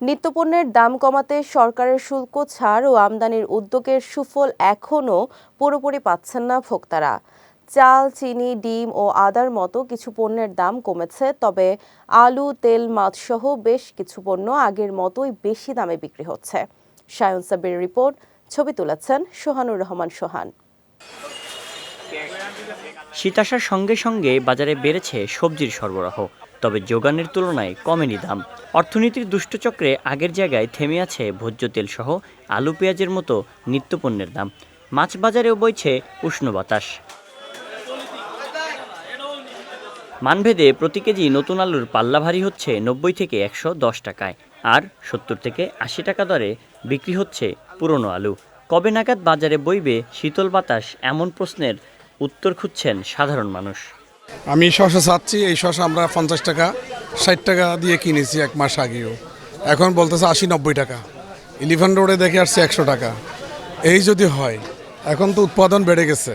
নিত্যপণ্যের দাম কমাতে সরকারের শুল্ক ছাড় ও আমদানির উদ্যোগের সুফল এখনও পুরোপুরি পাচ্ছেন না ভোক্তারা। চাল, চিনি, ডিম ও আদার মতো কিছু পণ্যের দাম কমেছে, তবে আলু, তেল, মাছসহ বেশ কিছু পণ্য আগের মতোই বেশি দামে বিক্রি হচ্ছে। সায়ন সাবির রিপোর্ট, ছবি তুলেছেন সোহানুর রহমান সোহান। শীত আসার সঙ্গে সঙ্গে বাজারে বেড়েছে সবজির সরবরাহ, তবে যোগানের তুলনায় কমেনি দাম। অর্থনীতির দুষ্টচক্রে আগের জায়গায় থেমে আছে ভোজ্য তেল সহ আলু পেঁয়াজের মতো নিত্যপণ্যের দাম। মাছ বাজারেও বইছে উষ্ণ বাতাস। মানভেদে প্রতি কেজি নতুন আলুর পাল্লা ভারী হচ্ছে নব্বই থেকে একশো দশ টাকায়, আর সত্তর থেকে আশি টাকা দরে বিক্রি হচ্ছে পুরনো আলু। কবে নাগাদ বাজারে বইবে শীতল বাতাস এমন প্রশ্নের উত্তর খুঁজছেন সাধারণ মানুষ। আমি শশা চাচ্ছি এই শশা আমরা পঞ্চাশ টাকা ষাট টাকা দিয়ে কিনেছি এক মাস আগেও। এখন বলতেছে আশি নব্বই টাকা। ইলিফ্যান্ট রোডে দেখে আসছে একশো টাকা। এই যদি হয় এখন তো উৎপাদন বেড়ে গেছে।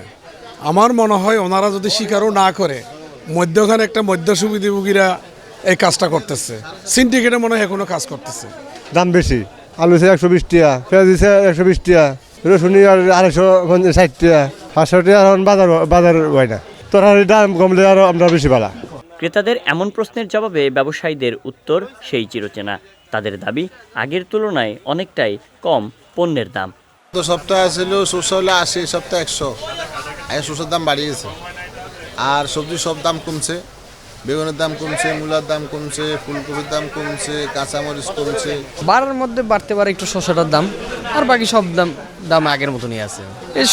আমার মনে হয় ওনারা যদি স্বীকারও না করে মধ্যখানে একটা মধ্য সুবিধাভোগীরা এই কাজটা করতেছে। সিন্ডিকেটে মনে হয় এখনও কাজ করতেছে। দাম বেশি। আলু আছে একশো বিশ টাকা পেঁয়াজ একশো বিশ টাকা রসুন আর আড়াইশো ষাট টাকা। পাঁচশো টাকা এখন বাজার বাজার হয় না। তরকারির দাম কমলে আরও আমরা বেশি ভালো ক্রেতাদের এমন প্রশ্নের জবাবে ব্যবসায়ীদের উত্তর সেই চিরচেনা। তাদের দাবি আগের তুলনায় অনেকটাই কম পণ্যের দাম। তো সপ্তাহে ছিল শস্য হলে আশি সপ্তাহে একশো। এই শস্যের দাম বাড়িয়েছে আর সবজির সব দাম কমছে। বেগুনের দাম কমছে মূলার দাম কমছে ফুলকপির দাম কমছে কাঁচামরিচ কমছে। বাড়ার মধ্যে বাড়তে পারে একটু শসাটার দাম আর বাকি সব দাম দাম আগের মতনই আছে। এ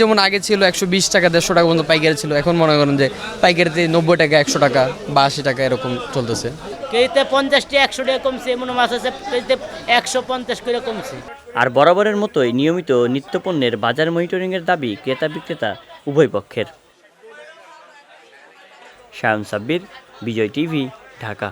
যেমন আগে ছিল একশো বিশ টাকা দেড়শো টাকা পর্যন্ত পাইকারি ছিল এখন মনে করেন যে পাইকারিতে নব্বই টাকা একশো টাকা বা আশি টাকা এরকম চলতেছে। কেজিতে পঞ্চাশটি একশো টাকা কমছে এমন মাছ আছে কেজিতে একশো পঞ্চাশ করে কমছে। আর বরাবরের মতোই নিয়মিত নিত্যপণ্যের বাজার মনিটরিংয়ের দাবি ক্রেতা বিক্রেতা উভয় পক্ষের। সায়ন সাব্বির বিজয় টিভি ঢাকা।